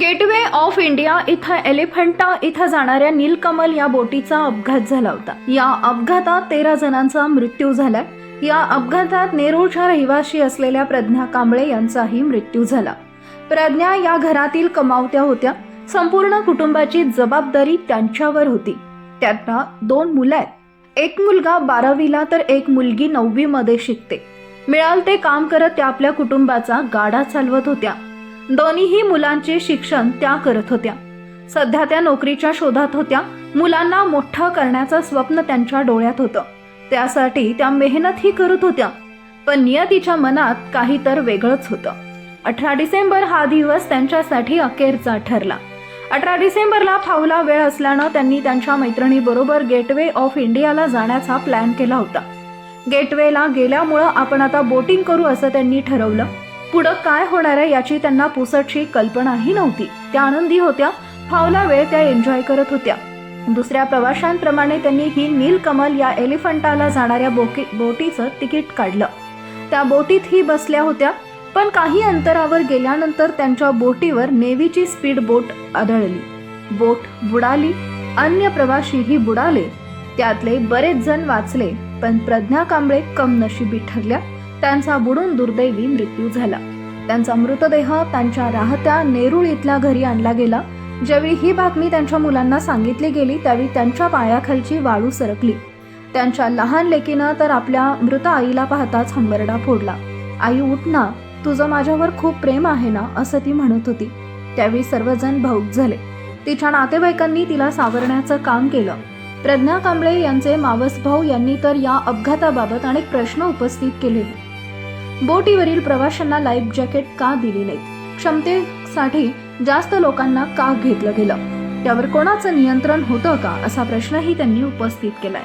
Gateway of India इथं एलिफंटा इथं जाणाऱ्या नीलकमल या बोटीचा अपघात झाला होता. या अपघातात तेरा जणांचा मृत्यू झालाय. या अपघातात नेरूळच्या रहिवाशी असलेल्या प्रज्ञा कांबळे यांचाही मृत्यू झाला. प्रज्ञा या घरातील कमावत्या होत्या. संपूर्ण कुटुंबाची जबाबदारी त्यांच्यावर होती. त्यांना दोन मुलं आहेत. एक मुलगा बारावीला तर एक मुलगी नववी मध्ये शिकते. मिळाल ते काम करत त्या आपल्या कुटुंबाचा गाडा चालवत होत्या. दोन्हीही मुलांचे शिक्षण त्या करत होत्या. सध्या त्या नोकरीच्या शोधात होत्या. मुलांना मोठं करण्याचं स्वप्न त्यांच्या डोळ्यात होतं. त्यासाठी त्या मेहनतही करत होत्या. पण नियतीच्या मनात काही तर वेगळंच होतं. अठरा डिसेंबर हा दिवस त्यांच्यासाठी अखेरचा ठरला. अठरा डिसेंबरला फावला वेळ असल्यानं त्यांनी त्यांच्या मैत्रिणीबरोबर गेटवे ऑफ इंडियाला जाण्याचा प्लॅन केला होता. गेटवेला गेल्यामुळं आपण आता बोटिंग करू असं त्यांनी ठरवलं. पुढं काय होणार आहे याची त्यांना पुसटशी कल्पनाही नव्हती. त्या आनंदी होत्या फावला वेळ त्या एन्जॉय करत होत्या. दुसऱ्या प्रवाशांप्रमाणे त्यांनी ही नीलकमल या एलिफंटाला जाणाऱ्या बोकी बोटीचं तिकीट काढलं. त्या बोटीत ही बसल्या होत्या पण काही अंतरावर गेल्यानंतर त्यांच्या बोटीवर नेव्हीची स्पीड बोट आढळली बोट बुडाली अन्य प्रवाशीही बुडाले. त्यातले बरेच जण वाचले पण प्रज्ञा कांबळे कम नशिबी ठरल्या. त्यांचा बुडून दुर्दैवी मृत्यू झाला. त्यांचा मृतदेह त्यांच्या राहत्या नेरूळ इथल्या घरी आणला गेला. ज्यावेळी ही बातमी त्यांच्या मुलांना सांगितली गेली त्यावेळी त्यांच्या पायाखालची वाळू सरकली. त्यांच्या लहान लेकीनं तर आपल्या मृत आईला पाहताच हंबरडा फोडला. आई उठ ना. तुझं माझ्यावर खूप प्रेम आहे ना असं ती म्हणत होती. त्यावेळी सर्वजण भाऊक झाले. तिच्या नातेवाईकांनी तिला सावरण्याचं काम केलं. प्रज्ञा कांबळे यांचे मावस भाऊ यांनी तर या अपघाताबाबत अनेक प्रश्न उपस्थित केले बोटीवरील प्रवाशांना लाईफ जॅकेट का दिले नाहीत? क्षमतेसाठी जास्त लोकांना का घेतलं गेलं? त्यावर कोणाचं नियंत्रण होतं का? असा प्रश्नही त्यांनी उपस्थित केलाय.